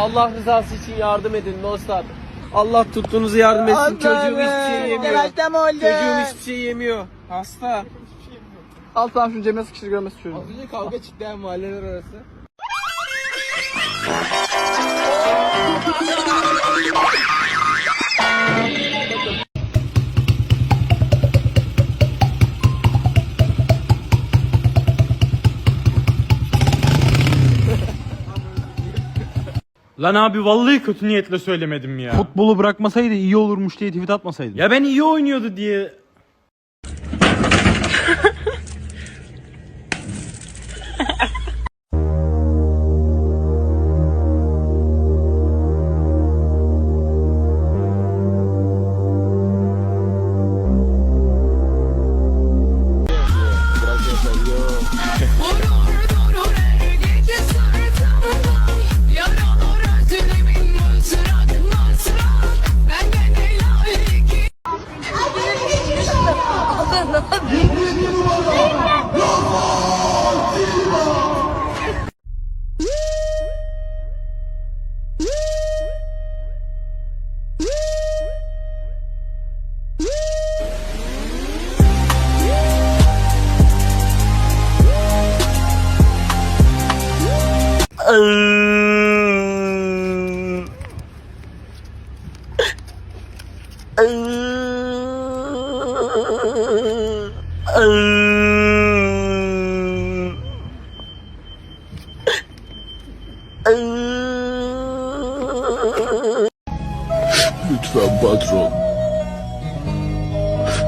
Allah rızası için yardım edin dostlar. Allah tuttuğunuzu yardım etsin. Çocuğum hiçbir şey yemiyor. Çocuğum hiçbir şey yemiyor. Hasta. Al tamam şunu cebine sıkıştır görmesin çocuğu. Az önce kavga çıktı yani mahalleler arası. Lan abi vallahi kötü niyetle söylemedim ya. Futbolu bırakmasaydı iyi olurmuş diye tweet atmasaydın. Ya ben iyi oynuyordu diye.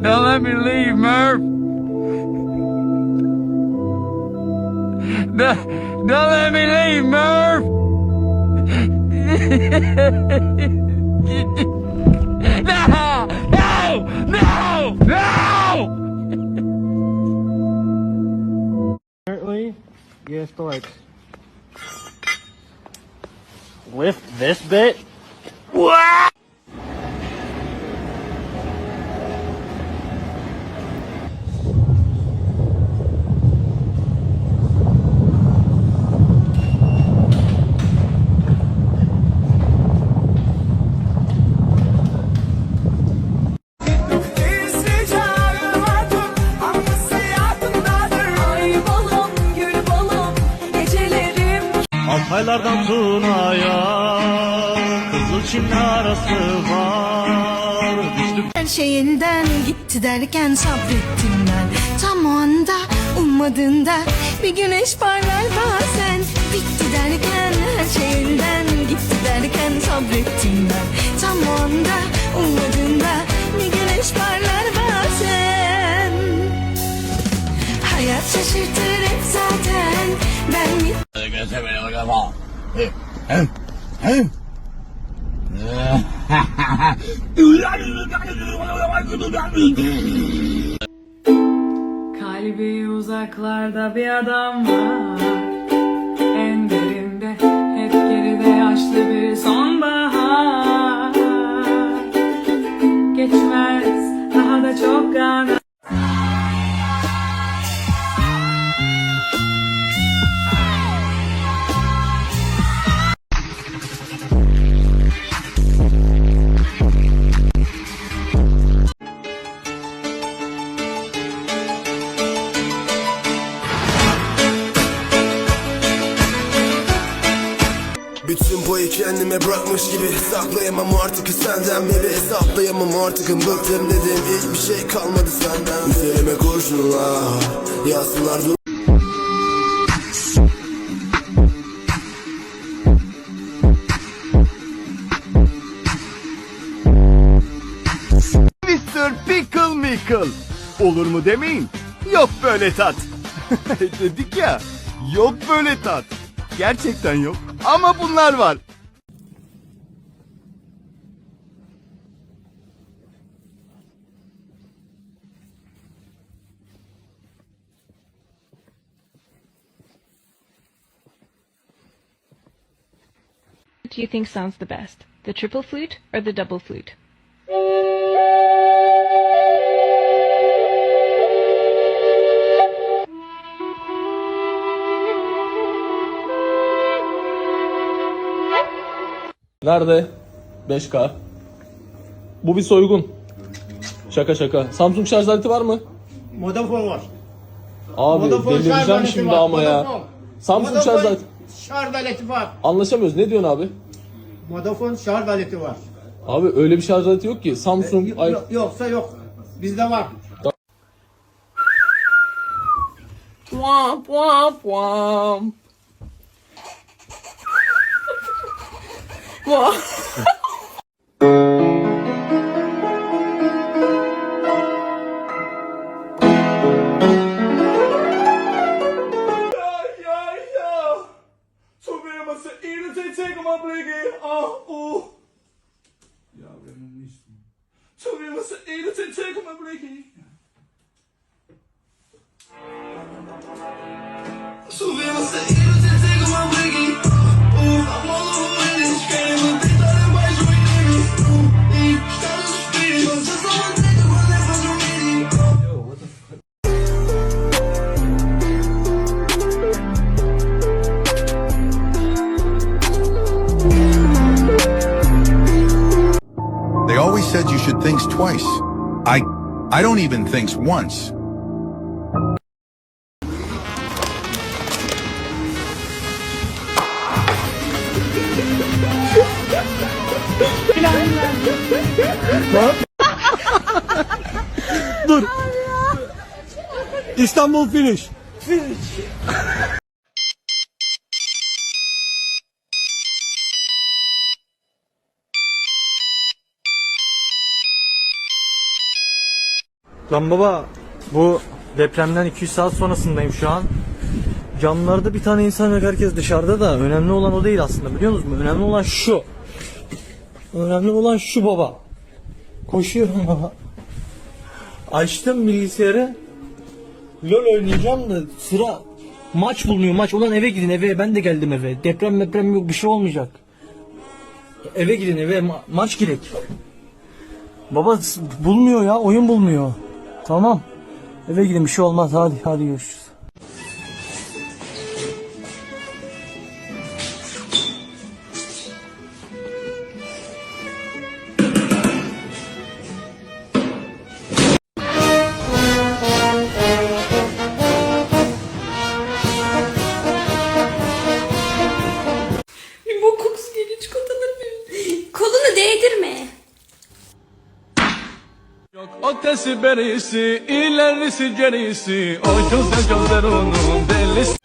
Don't let me leave, Murph. Don't, don't let me leave, Murph. no! No! No! No! Apparently, you have to like lift this bit. Ay Altaylardan Tuna'ya Kızıl Çin'le arası var. Düştüm. Her şeyinden gitti derken sabrettim ben. Tam o anda ummadığında bir güneş parlar bazen. Bitti Kalbi uzaklarda bir adam var. En derinde hep geride yaşlı bir sonbahar. Geçmez daha da çok gana bırakmış gibi Saklayamam artık senden beri Hesaplayamam artık bıktım dedim Hiçbir şey kalmadı senden Üzerime kurşunlar Yazsınlar dur Mr. Pickle Mickle. Olur mu demeyin. Yok böyle tat. Dedik ya. Yok böyle tat. Gerçekten yok. Ama bunlar var. Do you think sounds the best? The triple flute or the double flute? Nerede? 5K. Bu bir soygun. Şaka şaka. Samsung şarj aleti var mı? Vodafone var. Abi Vodafone şarj delireceğim aleti şimdi var. ama ya. Vodafone. Samsung Vodafone şarj aleti. Şarj aleti var. Anlaşamıyoruz. Ne diyorsun abi? Vodafone şarj aleti var. Abi öyle bir şarj aleti yok ki. Samsung, ay- yok- yoksa yok. Bizde var. Womp womp womp. They said you should think twice. I I don't even think once. İstanbul finish. finish. Lan baba bu depremden 200 saat sonrasındayım şu an. Camlarda bir tane insan yok herkes dışarıda da önemli olan o değil aslında biliyor musunuz? Önemli olan şu. Önemli olan şu baba. Koşuyorum baba. Açtım bilgisayarı. LOL oynayacağım da sıra maç bulunuyor maç. Ulan eve gidin eve ben de geldim eve. Deprem deprem yok bir şey olmayacak. Eve gidin eve ma- maç gerek. Baba bulmuyor ya oyun bulmuyor. Tamam. Eve gidin bir şey olmaz hadi hadi görüşürüz. Ötesi berisi, ilerisi gerisi, o güzel gözler onun delisi.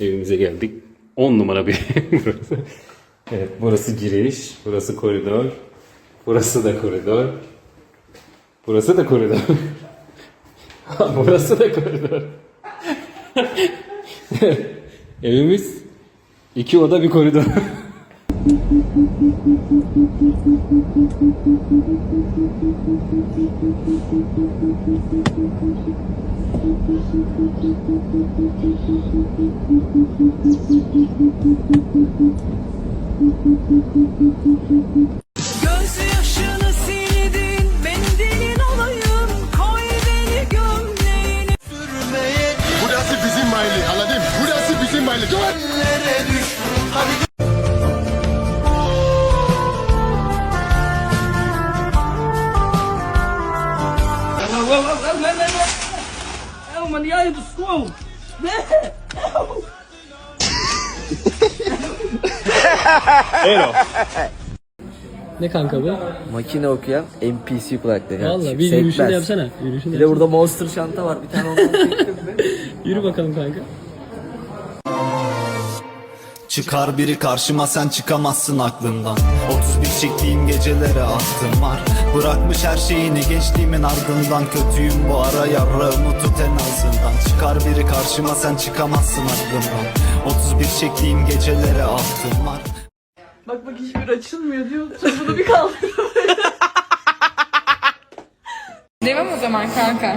Evimize geldik. 10 numara bir burası. Evet burası giriş, burası koridor. Burası da koridor. Burası da koridor. burası da koridor. Evimiz iki oda bir koridor. ハハハハ! Ne kanka bu? Makine okuyan NPC kulakları. Valla bir yürüyüşünü yapsana. Yürüyüşünü Bir de burada monster çanta var. Bir tane ondan çektim mi? Yürü bakalım kanka. Çıkar biri karşıma sen çıkamazsın aklımdan 31 çektiğim gecelere aklım var Bırakmış her şeyini geçtiğimin ardından Kötüyüm bu ara yarrağımı tut en azından Çıkar biri karşıma sen çıkamazsın aklımdan 31 çektiğim gecelere aklım var Bak bak hiçbir açılmıyor diyor. Bunu bir kaldır. Devam o zaman kanka.